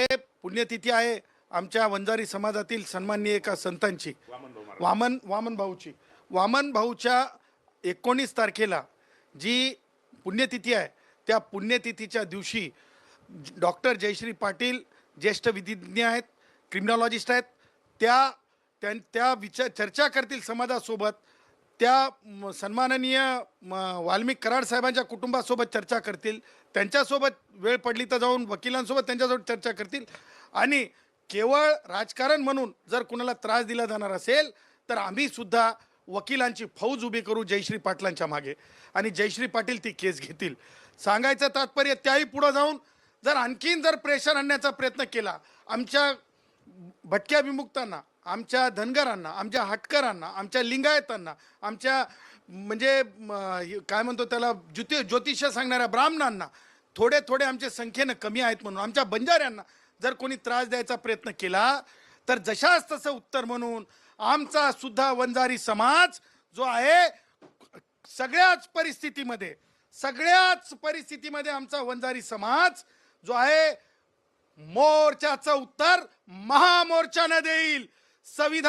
पुण्यतिथी आहे आमच्या वंजारी समाजातील सन्माननीय एका संतांची. वामन वामन भाऊची. वामन भाऊच्या एकोणीस तारखेला जी पुण्यतिथी आहे त्या पुण्यतिथीच्या दिवशी डॉक्टर जयश्री पाटील ज्येष्ठ विधिज्ञ आहेत क्रिमिनॉलॉजिस्ट आहेत त्या त्यां त्या विचार चर्चा करतील समाजासोबत. त्या सन्माननीय म, वाल्मिक कराड साहेबांच्या कुटुंबासोबत चर्चा करतील. त्यांच्यासोबत वेळ पडली तर जाऊन वकिलांसोबत त्यांच्यासोबत चर्चा करतील. आणि केवळ राजकारण म्हणून जर कुणाला त्रास दिला जाणार असेल तर आम्ही सुद्धा वकिलांची फौज उभी करू जयश्री पाटलांच्या मागे. आणि जयश्री पाटील ती केस घेतील. सांगायचं तात्पर्य त्याही पुढं जाऊन जर आणखीन जर प्रेशर आणण्याचा प्रयत्न केला आमच्या भटक्या विमुक्तांना आमच्या धनगरांना आमच्या हटकरांना आमच्या लिंगायतांना आमच्या म्हणजे काय म्हणतो त्याला ज्योति ज्योतिष सांगणाऱ्या ब्राह्मणांना थोडे थोडे आमच्या संख्येनं कमी आहेत म्हणून आमच्या बंजाऱ्यांना जर कोणी त्रास द्यायचा प्रयत्न केला तर जशाच तसं उत्तर म्हणून आमचा सुद्धा वंजारी समाज जो आहे सगळ्याच परिस्थितीमध्ये सगळ्याच परिस्थितीमध्ये आमचा वंजारी समाज जो आहे मोर्चाचं उत्तर महामोर्चाने देईल. संविधान